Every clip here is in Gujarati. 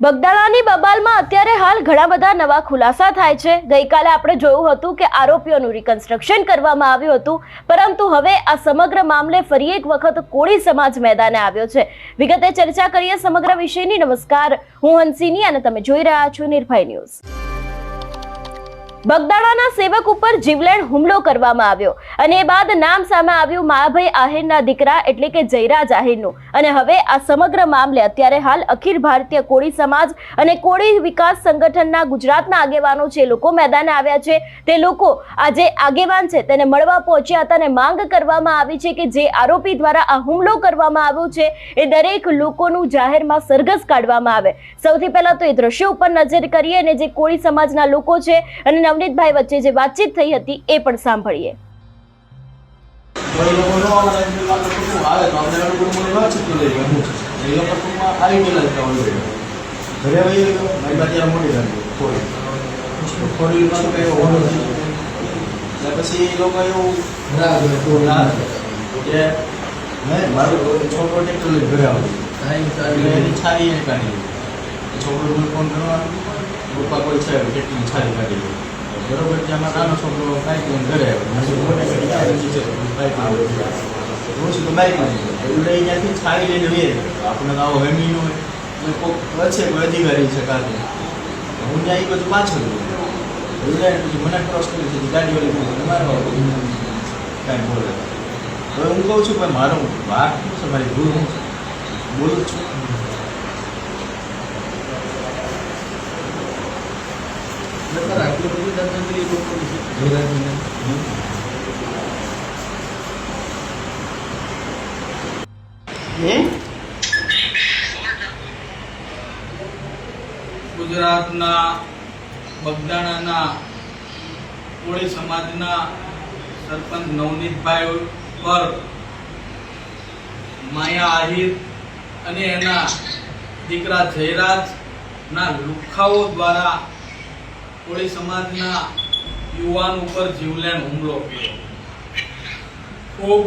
બગદાણાની બબાલમાં અત્યારે હાલ ઘણા બધા નવા ખુલાસા થાય છે. ગઈકાલે આપણે જોયું હતું કે આરોપીઓનું રિકન્સ્ટ્રક્શન કરવામાં આવ્યું હતું. પરંતુ હવે આ સમગ્ર મામલે ફરી એક વખત કોળી સમાજ મેદાને આવ્યો છે. વિગતે ચર્ચા કરીએ સમગ્ર વિષયની. નમસ્કાર, હું હંસિની અને તમે જોઈ રહ્યા છો નિર્ભય ન્યૂઝ. બગદાણાના સેવક ઉપર જીવલેણ હુમલો કરવામાં આવ્યો અને એ બાદ નામ સામે આવ્યું મહાભાઈ આહિરના દીકરા એટલે કે જયરાજ આહિરનું. અને હવે આ સમગ્ર મામલે અત્યારે હાલ અખિલ ભારતીય કોળી સમાજ અને કોળી વિકાસ સંગઠનના ગુજરાતના આગેવાનો છે લોકો મેદાને આવ્યા છે. તે લોકો આ જે આગેવાન છે તેને મળવા પહોંચ્યા હતા અને માંગ કરવામાં આવી છે કે જે આરોપી દ્વારા આ હુમલો કરવામાં આવ્યો છે, એ દરેક લોકોનું જાહેરમાં સરઘસ કાઢવામાં આવે. સૌથી પહેલા તો એ દ્રશ્યો ઉપર નજર કરીએ અને જે કોળી સમાજના લોકો છે અને નવનીતભાઈ વચ્ચે જે વાતચીત થઈ હતી એ પણ સાંભળીએ કોઈ લોકો ન આવે ને એમની વાત તો શું આવે તો આપણે લોકો મને વાતચીત કરી લઈએ હું એ લોકો ટૂંકમાં આવી ગયેલા જ ત્યાં હોય ઘરે આવી ગયો મારી બાજુ ત્યાં મોટી ગાડી થોડી તો થોડી માં તો કઈ એવું નથી એટલે પછી એ લોકો એવું ના કે નહીં મારો છોકરો ટ્રેક્ટર લઈને ઘરે આવ્યો એટલે એની છારી એ કાઢી છોકરો મને ફોન કરવાનો પપ્પા કોઈ છે કેટલી છારી કાઢી બરોબર છે આમાં નાનો છોકરો લઈને ઘરે આવ્યો. તો જાય. એટલે અહીંયાથી છારી લઈને વે આપણે તો આવો હેમી હોય. કોક વચ્ચે કોઈ અધિકારી છે હું ત્યાં એ બધું પાછળ. એટલે પછી મને ક્રોસ કરી દીધી ગાડી વાળી બોલે મારો કાંઈ બોલે હવે હું કહું છું, ભાઈ, મારો વાત શું છે, મારી ભૂલ હું બોલું જ છું ગુજરાતના, બગદાણાના, કોળી સમાજના સરપંચ નવનીતભાઈ પર માયા આહિર અને એના દીકરા જયરાજના લુખાઓ દ્વારા કોળી સમાજના યુવાન ઉપર જીવલેણ હુમલો કર્યો. ખૂબ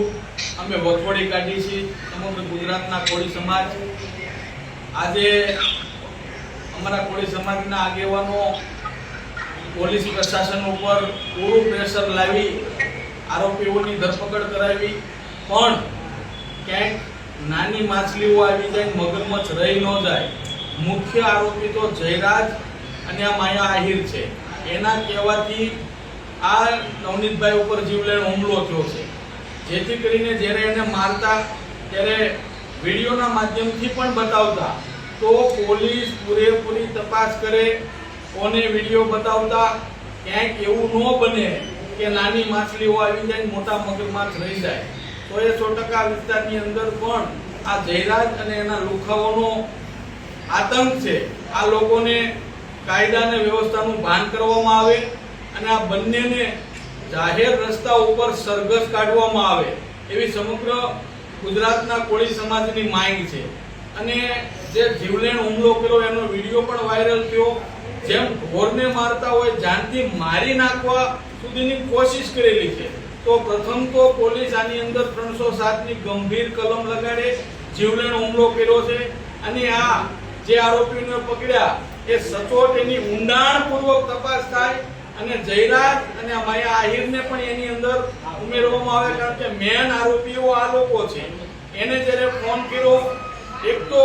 અમે વખોડી કાઢી છે સમગ્ર ગુજરાતના કોળી સમાજ. આજે અમારા કોળી સમાજના આગેવાનો પોલીસ પ્રશાસન ઉપર પૂરું પ્રેશર લાવી આરોપીઓની ધરપકડ કરાવી, પણ ક્યાંક નાની માછલીઓ આવી જાય મગરમચ્છ રહી ન જાય. મુખ્ય આરોપી તો જયરાજ અને આ માયા આહિર છે. એના કહેવાથી આ નવનીતભાઈ ઉપર જીવલેણ હુમલો થયો છે. જેથી કરીને જ્યારે એને મારતા, ત્યારે વિડીયોના માધ્યમથી પણ બતાવતા, તો પોલીસ પૂરેપૂરી તપાસ કરે, કોને વીડિયો બતાવતા ક્યાંક એવું ન બને કે નાની માછલીઓ આવી જાય મોટા મગરમાછ રહી જાય. તો એ સો ટકા વિસ્તારની અંદર પણ આ જયરાજ અને એના લુખાઓનો આતંક છે. આ લોકોને કાયદા અને વ્યવસ્થાનું ભાન કરવામાં આવે અને આ બંનેને જાહેર રસ્તા ઉપર સરઘસ કાઢવામાં આવે એવી સમગ્ર ગુજરાતના કોળી સમાજની માંગ છે. અને જે જીવલેણ હુમલો કર્યો એનો વીડિયો પણ વાયરલ થયો. જેમ ઢોરને મારતા હોય, જાનથી મારી નાખવા સુધીની કોશિશ કરેલી છે. તો પ્રથમ તો પોલીસ આની અંદર ત્રણસો સાતની ગંભીર કલમ લગાડે, જીવલેણ હુમલો કર્યો છે. અને આ જે આરોપીઓને પકડ્યા એ સચોટ એની ઊંડાણપૂર્વક તપાસ થાય અને જયરાજ અને માયા આહિરને પણ એની અંદર ઉમેરવામાં આવે કારણ કે મેન આરોપીઓ આ લોકો છે. એને જ્યારે ફોન કર્યો, એક તો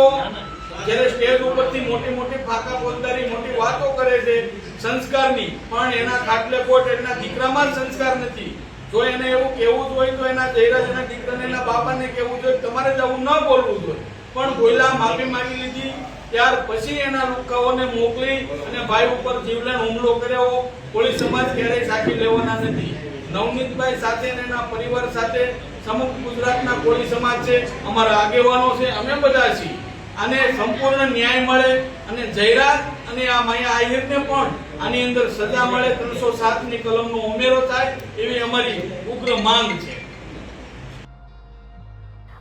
જ્યારે સ્ટેજ ઉપરથી મોટી મોટી ફાકા પોતારી મોટી વાતો કરે છે સંસ્કારની, પણ એના ખાટલે કોટ એના દીકરામાં સંસ્કાર નથી. જો એને એવું કેવું જ હોય તો એના જયરાજ એના દીકરાને, એના બાપાને કહેવું જોઈએ તમારે જવું ન બોલવું જોઈએ. પણ બોલ્યા, માફી માંગી લીધી ત્યાર પછી એના લુકાઓને મોકલી અને ભાઈ ઉપર જીવલેણ હુમલો કર્યો. કોળી સમાજ ક્યારેય સાચી લેવાના નથી. નવનીતભાઈ સાથે અને એના પરિવાર સાથે સમગ્ર ગુજરાતના કોળી સમાજ છે. અમારા આગેવાનો છે. અમે બધા છીએ. આને સંપૂર્ણ ન્યાય મળે અને જયરાજ અને આ માયા આહિરને પણ આની અંદર સજા મળે. ત્રણસો સાતની કલમનો ઉમેરો થાય એવી અમારી ઉગ્ર માંગ છે.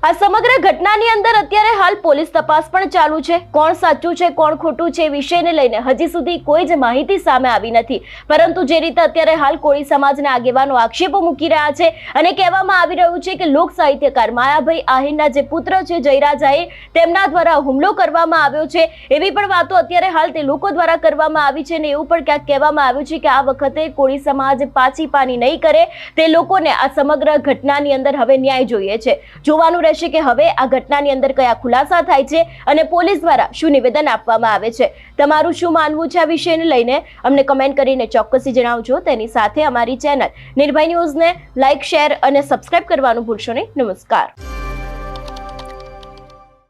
આ સમગ્ર ઘટનાની અંદર અત્યારે હાલ પોલીસ તપાસ પણ ચાલુ છે. કોણ સાચું છે, કોણ ખોટું છે વિષયને લઈને હજી સુધી કોઈ જ માહિતી સામે આવી નથી. પરંતુ જે રીતે અત્યારે હાલ કોળી સમાજના આગેવાનો આક્ષેપો મૂકી રહ્યા છે અને કહેવામાં આવી રહ્યું છે કે લોક સાહિત્યકાર માયાભાઈ આહિરના જે પુત્ર છે જયરાજ આહિર તેમના દ્વારા હુમલો કરવામાં આવ્યો છે. એવી પણ વાતો અત્યારે હાલ તે લોકો દ્વારા કરવામાં આવી છે અને એવું પણ ક્યાંક કહેવામાં આવ્યું છે કે આ વખતે કોળી સમાજ પાછી પાની નહીં કરે. તે લોકોને આ સમગ્ર ઘટનાની અંદર હવે ન્યાય જોઈએ છે. જોવાનું રહેશે કે હવે આ ઘટનાની અંદર કયા ખુલાસા થાય છે અને પોલીસ દ્વારા શું નિવેદન આપવામાં આવે છે? તમારું શું માનવું છે આ વિષયને લઈને? અમને કમેન્ટ કરીને ચોક્કસી જણાવજો. તેની સાથે અમારી ચેનલ નિર્ભય ન્યૂઝને લાઇક શેર અને સબસ્ક્રાઇબ કરવાનું ભૂલશો નહીં. નમસ્કાર.